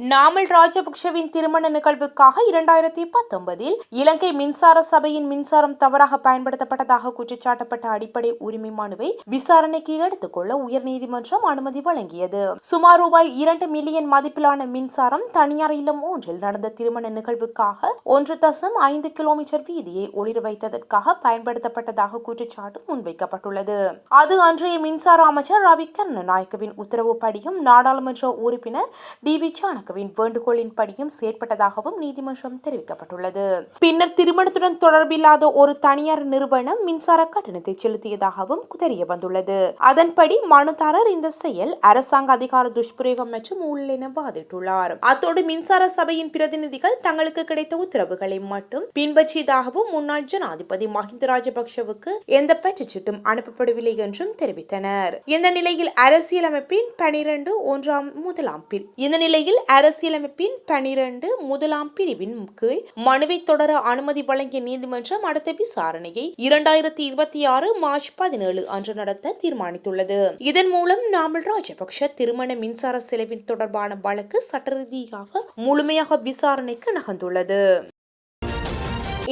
நாமல் ராஜபக்ஷவின் திருமண நிகழ்வுக்காக இரண்டாயிரத்தி பத்தொன்பதில் இலங்கை மின்சார சபையின் மின்சாரம் தவறாக பயன்படுத்தப்பட்டதாக குற்றச்சாட்டப்பட்ட அடிப்படை உரிமை மனுவை விசாரணைக்கு எடுத்துக்கொள்ள உயர்நீதிமன்றம் அனுமதி வழங்கியது. சுமார் ரூபாய் இரண்டு மில்லியன் மதிப்பிலான மின்சாரம் தனியார் இல்லம் ஒன்றில் நடந்த திருமண நிகழ்வுக்காக ஒன்று தசம் ஐந்து கிலோமீட்டர் வீதியை ஒளிர வைத்ததற்காக பயன்படுத்தப்பட்டதாக குற்றச்சாட்டு முன்வைக்கப்பட்டுள்ளது. அது அன்றைய மின்சார அமைச்சர் ரவி கர்ணநாயக்கவின் உத்தரவுப்படியும் நாடாளுமன்ற உறுப்பினர் டி வி சாணக்கவின் வேண்டுகோளின்படியும் செயற்பட்டதாகவும் நீதிமன்றம் தெரிவிக்கப்பட்டுள்ளது. பின்னர் திருமணத்துடன் தொடர்பில்லாத ஒரு தனியார் நிறுவனம் மின்சார கட்டணத்தை செலுத்தியதாகவும் தெரிய வந்துள்ளது. அதன்படி மனுதாரர் இந்த செயல் அரசாங்க அதிகார துஷ்பிரயோகம் மற்றும் ஊழல் என வாதிட்டுள்ளார். அத்தோடு மின்சார சபையின் பிரதிநிதிகள் தங்களுக்கு கிடைத்த உத்தரவுகளை மட்டும் பின்பற்றியதாகவும் முன்னாள் ஜனாதிபதி மஹிந்த ராஜபக்சவுக்கு எந்த பற்றுச்சீட்டும் அனுப்பப்படவில்லை என்றும் தெரிவித்தனர். இந்த நிலையில் அரசியலமைப்பின் பனிரெண்டு ஒன்றாம் முதலாம் பின் இந்த நிலையில் அரசியலமைப்பின் பனிரெண்டு முதலாம் பிரிவின் கீழ் மனுவை தொடர அனுமதி வழங்கிய நீதிமன்றம் அடுத்த விசாரணையை இரண்டாயிரத்தி இருபத்தி ஆறு மார்ச் பதினேழு அன்று நடத்த தீர்மானித்துள்ளது. இதன் மூலம் நாமல் ராஜபக்ஷ திருமண மின்சார செலவின் தொடர்பான வழக்கு சட்ட ரீதியாக முழுமையாக விசாரணைக்கு நகர்ந்துள்ளது.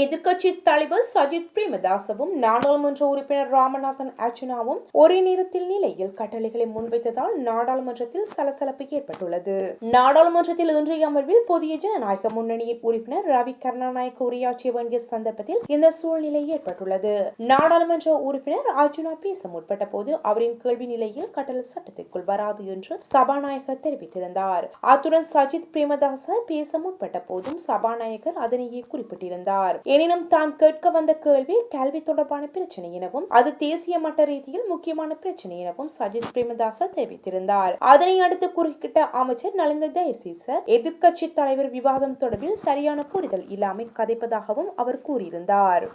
எதிர்க்கட்சி தலைவர் சஜித் பிரேமதாசவும் நாடாளுமன்ற உறுப்பினர் ராமநாதன் அர்ஜுனாவும் ஒரே நேரத்தில் நிலையில் கட்டளைகளை முன்வைத்ததால் நாடாளுமன்றத்தில் சலசலப்பு ஏற்பட்டுள்ளது. நாடாளுமன்றத்தில் இன்றைய அமர்வில் புதிய ஜனநாயக முன்னணியின் உறுப்பினர் ரவி கருணாநாயக்க உரையாற்றிய வேண்டிய சந்தர்ப்பத்தில் இந்த சூழ்நிலை ஏற்பட்டுள்ளது. நாடாளுமன்ற உறுப்பினர் அர்ஜுனா பேச முற்பட்ட போது அவரின் கேள்வி நிலையில் கட்டளை சட்டத்திற்குள் வராது என்று சபாநாயகர் தெரிவித்திருந்தார். அத்துடன் சஜித் பிரேமதாச பேச முற்பட்ட போதும் சபாநாயகர் அதனையே குறிப்பிட்டிருந்தார். எனினும் தான் கேட்க வந்த கேள்வி கல்வி தொடர்பான பிரச்சனை எனவும் அது தேசிய மட்ட ரீதியில் முக்கியமான பிரச்சனை எனவும் சஜித் பிரேமதாச தெரிவித்திருந்தார். அதனை அடுத்து குறுக்கிட்ட அமைச்சர் நலிந்த தயசீச எதிர்க்கட்சி தலைவர் விவாதம் தொடர்பில் சரியான புரிதல் இல்லாமல் கதைப்பதாகவும் அவர் கூறியிருந்தார்.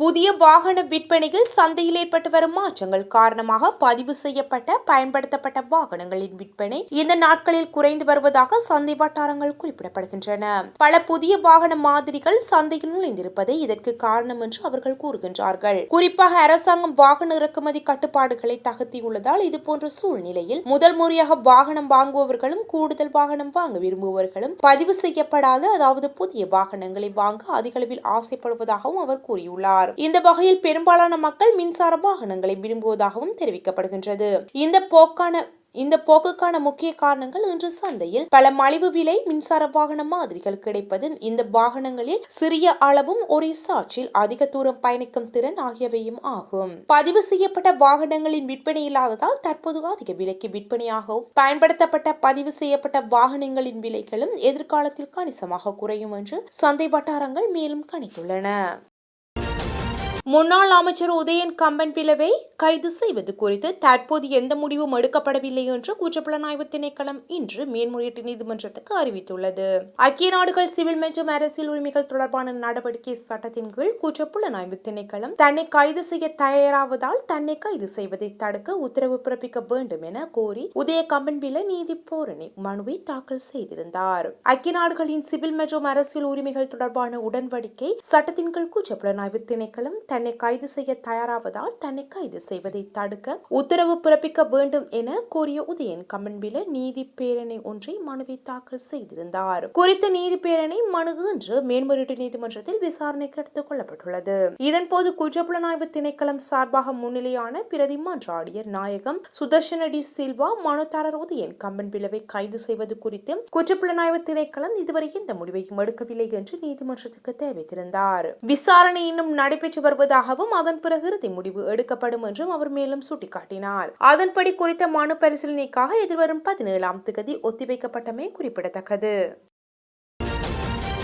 புதிய வாகன விற்பனையில் சந்தையில் ஏற்பட்டு வரும் மாற்றங்கள் காரணமாக பதிவு செய்யப்பட்ட பயன்படுத்தப்பட்ட வாகனங்களின் விற்பனை இந்த நாட்களில் குறைந்து வருவதாக சந்தை வட்டாரங்கள் குறிப்பிடப்படுகின்றன. பல புதிய வாகன மாதிரிகள் சந்தையில் நுழைந்திருப்பதே இதற்கு காரணம் என்று அவர்கள் கூறுகின்றார்கள். குறிப்பாக அரசாங்கம் வாகன இறக்குமதி கட்டுப்பாடுகளை தகர்த்தியுள்ளதால் இதுபோன்ற சூழ்நிலையில் முதல் முறையாக வாகனம் வாங்குபவர்களும் கூடுதல் வாகனம் வாங்க விரும்புபவர்களும் பதிவு செய்யப்படாத அதாவது புதிய வாகனங்களை வாங்க அதிகளவில் ஆசைப்படுவதாகவும் அவர் கூறியுள்ளார். இந்த வகையில் பெரும்பாலான மக்கள் மின்சார வாகனங்களை விரும்புவதாகவும் தெரிவிக்கப்படுகின்றது. இந்த போக்கான இந்த போக்குக்கான முக்கிய காரணங்கள் இன்று சந்தையில் பல மலிவு விலை மின்சார வாகன மாதிரிகள் கிடைப்பது இந்த வாகனங்களில் சிறிய அளவும் ஒரே சாற்றில் அதிக தூரம் பயணிக்கும் திறன் ஆகியவையும் ஆகும். பதிவு செய்யப்பட்ட வாகனங்களின் விற்பனை இல்லாததால் தற்போது அதிக விலைக்கு விற்பனையாகவும் பயன்படுத்தப்பட்ட பதிவு செய்யப்பட்ட வாகனங்களின் விலைகளும் எதிர்காலத்தில் கணிசமாக குறையும் என்று சந்தை வட்டாரங்கள் மேலும் கணித்துள்ளன. முன்னாள் அமைச்சர் உதயன் கம்பன் பிளவை கைது செய்வது குறித்து தற்போது எந்த முடிவும் எடுக்கப்படவில்லை என்று குற்றப்புலனாய்வு திணைக்களம் இன்று மேன்முறையீட்டு நீதிமன்றத்துக்கு அறிவித்துள்ளது. ஐக்கிய நாடுகள் சிவில் மற்றும் அரசியல் உரிமைகள் தொடர்பான நடவடிக்கை சட்டத்தின் கீழ் குற்றப்புலனாய்வு திணைக்களம் தன்னை கைது செய்ய தயாராவதால் தன்னை கைது செய்வதை தடுக்க உத்தரவு பிறப்பிக்க வேண்டும் என கோரி உதய கம்பன் பில நீதி போரணி மனுவை தாக்கல் செய்திருந்தார். ஐக்கிய நாடுகளின் சிவில் மற்றும் அரசியல் உரிமைகள் தொடர்பான உடன்படிக்கை சட்டத்தின் கீழ் குற்றப்புலனாய்வு திணைக்களம் தன்னை கைது செய்ய தயாராவதால் தன்னை கைது செய்வதை தடுக்க உத்தரவு பிறப்பிக்க வேண்டும் என கோரிய உதயன் கமன்பில நீதி பேரணி ஒன்றை மனுவை தாக்கல் செய்திருந்தார். குறித்த நீதி பேரணி மனு இன்று மேன்முறையீட்டு நீதிமன்றத்தில் விசாரணைக்கு எடுத்துக் கொள்ளப்பட்டுள்ளது. இதன்போது குற்றப்புலனாய்வு திணைக்களம் சார்பாக முன்னிலையான பிரதி மன்றாடியர் நாயகம் சுதர்ஷன டி சில்வா மனுதாரர் உதயன் கம்பன் பிளவை கைது செய்வது குறித்து குற்றப்புலனாய்வு திணைக்களம் இதுவரை எந்த முடிவையும் எடுக்கவில்லை என்று நீதிமன்றத்துக்கு தெரிவித்திருந்தார். விசாரணை இன்னும் நடைபெற்று வருவதாகவும் அதன் பிறகு இறுதி முடிவு எடுக்கப்படும் என்றும் அவர் மேலும் சுட்டிக்காட்டினார். அதன்படி குறித்த மனு பரிசீலனைக்காக எதிர்வரும் பதினேழாம் திகதி ஒத்திவைக்கப்பட்டமை குறிப்பிடத்தக்கது.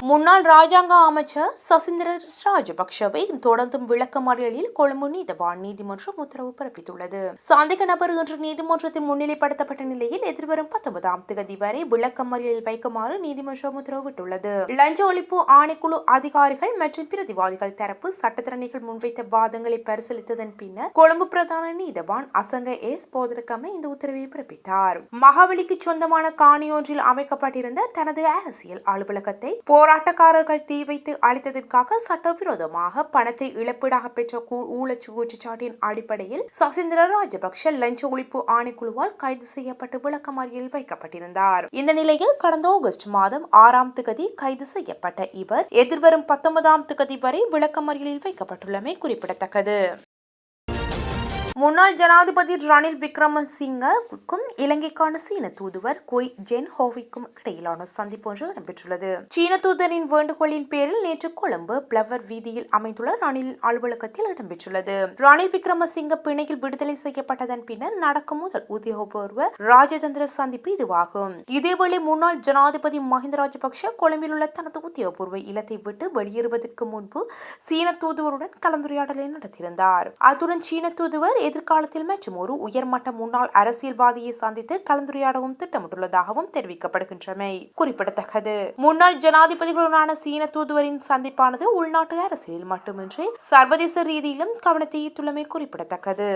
முன்னாள் ராஜாங்க அமைச்சர் சசீந்திர ராஜபக்ஷவை தொடர்ந்தும் விளக்கமறியலில் கொழும்பு நீதவான் நீதிமன்றம் உத்தரவு பிறப்பித்துள்ளது. சந்தேக நபர் இன்று நீதிமன்றத்தில் முன்னிலைப்படுத்தப்பட்ட நிலையில் எதிர்வரும் பத்தொன்பதாம் தேதி வரை விளக்கமறியலில் வைக்குமாறு நீதிமன்றம் உத்தரவிட்டுள்ளது லஞ்ச ஒழிப்பு ஆணைக்குழு அதிகாரிகள் மற்றும் பிரதிவாதிகள் தரப்பு சட்டத்திறனைகள் முன்வைத்த வாதங்களை பரிசீலித்ததன் பின்னர் கொழும்பு பிரதான நீதவான் அசங்க எஸ் போதரக்கமை இந்த உத்தரவை பிறப்பித்தார். மகாவலிக்கு சொந்தமான காணியொன்றில் அமைக்கப்பட்டிருந்த தனது அரசியல் அலுவலகத்தை போரா போராட்டக்காரர்கள் தீ வைத்து அழைத்ததற்காக சட்டவிரோதமாக பணத்தை இழப்பீடாக பெற்ற கூ- ஊழல் குற்றச்சாட்டின் அடிப்படையில் சசீந்திர ராஜபக்ஷ லஞ்ச ஒழிப்பு ஆணைக்குழுவால் கைது செய்யப்பட்டு விளக்கமறியலில் வைக்கப்பட்டிருந்தார். இந்த நிலையில் கடந்த ஆகஸ்ட் மாதம் ஆறாம் திகதி கைது செய்யப்பட்ட இவர் எதிர்வரும் பத்தொன்பதாம் திகதி வரை விளக்கமறியலில் வைக்கப்பட்டுள்ளமை குறிப்பிடத்தக்கது. முன்னாள் ஜனாதிபதி ரணில் விக்ரமசிங்கவுக்கும் இலங்கைக்கான சீன தூதுவர் கொய் ஜென் ஹோவிக்கும் இடையிலான சந்திப்பு ஒன்று இடம்பெற்றுள்ளது. சீன தூதரின் வேண்டுகோளின் பேரில் நேற்று கொழும்பு பிளவர் வீதியில் அமைந்துள்ள ரணில் அலுவலகத்தில் இடம்பெற்றுள்ளது. ரணில் விக்ரமசிங்க பிணையில் விடுதலை செய்யப்பட்டதன் பின்னர் நடக்கும் முதல் உத்தியோகபூர்வ ராஜதந்திர சந்திப்பு இதுவாகும். இதேவேளை முன்னாள் ஜனாதிபதி மஹிந்த ராஜபக்ஷ கொழும்பில் உள்ள தனது உத்தியோகபூர்வ இல்லத்தை விட்டு வெளியேறுவதற்கு முன்பு சீன தூதுவருடன் கலந்துரையாடலை நடத்தியிருந்தார். அத்துடன் சீன தூதுவர் எதிர்காலத்தில் மற்றும் ஒரு உயர்மட்ட முன்னாள் அரசியல்வாதியை சந்தித்து கலந்துரையாடவும் திட்டமிட்டுள்ளதாகவும் தெரிவிக்கப்படுகின்றமை குறிப்பிடத்தக்கது. முன்னாள் ஜனாதிபதிகளுடனான சீன தூதுவரின் சந்திப்பானது உள்நாட்டு அரசியலில் மட்டுமின்றி சர்வதேச ரீதியிலும் கவனத்தை ஈர்த்துள்ளமை குறிப்பிடத்தக்கது.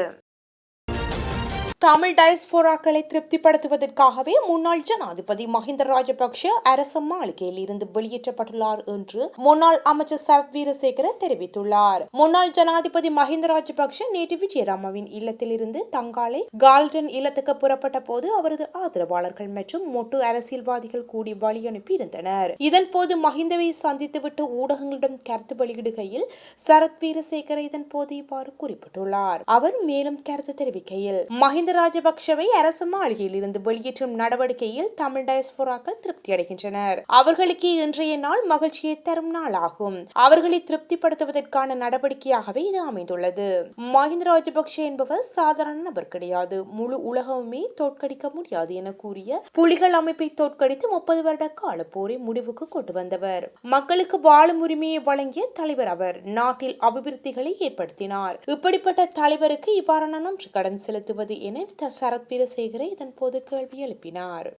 தமிழ் டயஸ்போராக்களை திருப்திப்படுத்துவதற்காகவே முன்னாள் ஜனாதிபதி மஹிந்த ராஜபக்ஷ அரச மாளிகையில் இருந்து வெளியேற்றப்பட்டுள்ளார் என்று முன்னாள் அமைச்சர் சரத் வீரசேகர தெரிவித்துள்ளார். முன்னாள் ஜனாதிபதி மஹிந்த ராஜபக்ஷ நேற்று விஜயராமாவின் இல்லத்தில் இருந்து தங்காலை கால்டன் இல்லத்துக்கு புறப்பட்ட போது அவரது ஆதரவாளர்கள் மற்றும் மொட்டு அரசியல்வாதிகள் கூடி வழி அனுப்பியிருந்தனர் இதன் போது மஹிந்தவை சந்தித்துவிட்டு ஊடகங்களிடம் கருத்து வெளியிடுகையில் சரத் வீரசேகர இதன் போது இவ்வாறு குறிப்பிட்டுள்ளார். அவர் மேலும் கருத்து தெரிவிக்கையில் மஹிந்த ராஜபக்ஷவை அரசு மாளிகையில் இருந்து வெளியேற்றும் நடவடிக்கையில் தமிழ் டயஸ்போராக்கள் திருப்தி அடைகின்றனர். அவர்களுக்கு இன்றைய நாள் மகிழ்ச்சியை தரும் நாளாகும். அவர்களை திருப்திப்படுத்துவதற்கான நடவடிக்கையாகவே இது அமைந்துள்ளது. மஹிந்த ராஜபக்ஷ என்பவர் சாதாரண நபர் கிடையாது. முழு உலகமுமே தோற்கடிக்க முடியாது என கூறிய புலிகள் அமைப்பை தோற்கடித்து முப்பது வருட கால போரை முடிவுக்கு கொண்டு வந்தவர். மக்களுக்கு வாழும் உரிமையை வழங்கிய தலைவர் அவர் நாட்டில் அபிவிருத்திகளை ஏற்படுத்தினார். இப்படிப்பட்ட தலைவருக்கு இவ்வாறான நன்றி கடன் செலுத்துவது என த- சரத் வீரசேகர இதன் போது கேள்வி எழுப்பினார்.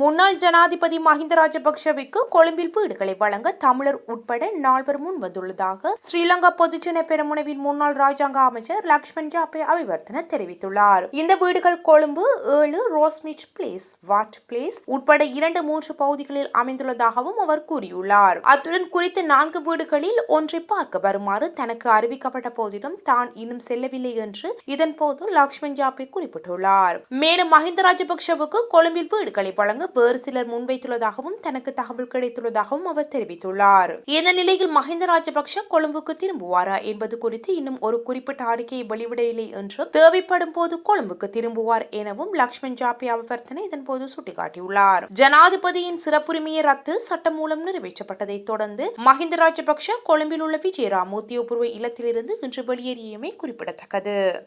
முன்னாள் ஜனாதிபதி மஹிந்த ராஜபக்ஷவிற்கு கொழும்பில் வீடுகளை வழங்க தமிழர் உட்பட நால்வர் முன் வந்துள்ளதாக ஸ்ரீலங்கா பொதுஜன பெருமுனவின் முன்னாள் ராஜாங்க அமைச்சர் லக்ஷ்மண் ஜாப்பே அபிவர்த்தன தெரிவித்துள்ளார். இந்த வீடுகள் கொழும்பு ஏழு ரோஸ்மிட் பிளேஸ் வாட் பிளேஸ் உட்பட இரண்டு மூன்று பகுதிகளில் அமைந்துள்ளதாகவும் அவர் கூறியுள்ளார். அத்துடன் குறித்த நான்கு வீடுகளில் ஒன்றை பார்க்க வருமாறு தனக்கு அறிவிக்கப்பட்ட போதிலும் தான் இன்னும் செல்லவில்லை என்று இதன் போது லக்ஷ்மண் ஜாப்பே குறிப்பிட்டுள்ளார். மேலும் மஹிந்த ராஜபக்ஷவுக்கு கொழும்பில் வீடுகளை வழங்க வேறு சிலர் முன்வைத்துள்ளதாகவும் தனக்கு தகவல் கிடைத்துள்ளதாகவும் அவர் தெரிவித்துள்ளார். இந்த நிலையில் மஹிந்த ராஜபக்ஷ கொழும்புக்கு திரும்புவாரா என்பது குறித்து இன்னும் ஒரு குறிப்பிட்ட அறிக்கையை வெளிவிடவில்லை என்றும் தேவைப்படும் போது கொழும்புக்கு திரும்புவார் எனவும் லக்ஷ்மண் ஜாபி அவர்த்தனை இதன் போது சுட்டிக்காட்டியுள்ளார். ஜனாதிபதியின் சிறப்புரிமையை ரத்து சட்டம் மூலம் நிறைவேற்றப்பட்டதை தொடர்ந்து மஹிந்த ராஜபக்ஷ கொழும்பில் உள்ள விஜயராம் உத்தியோகபூர்வ இல்லத்திலிருந்து இன்று வெளியேறியமை குறிப்பிடத்தக்கது.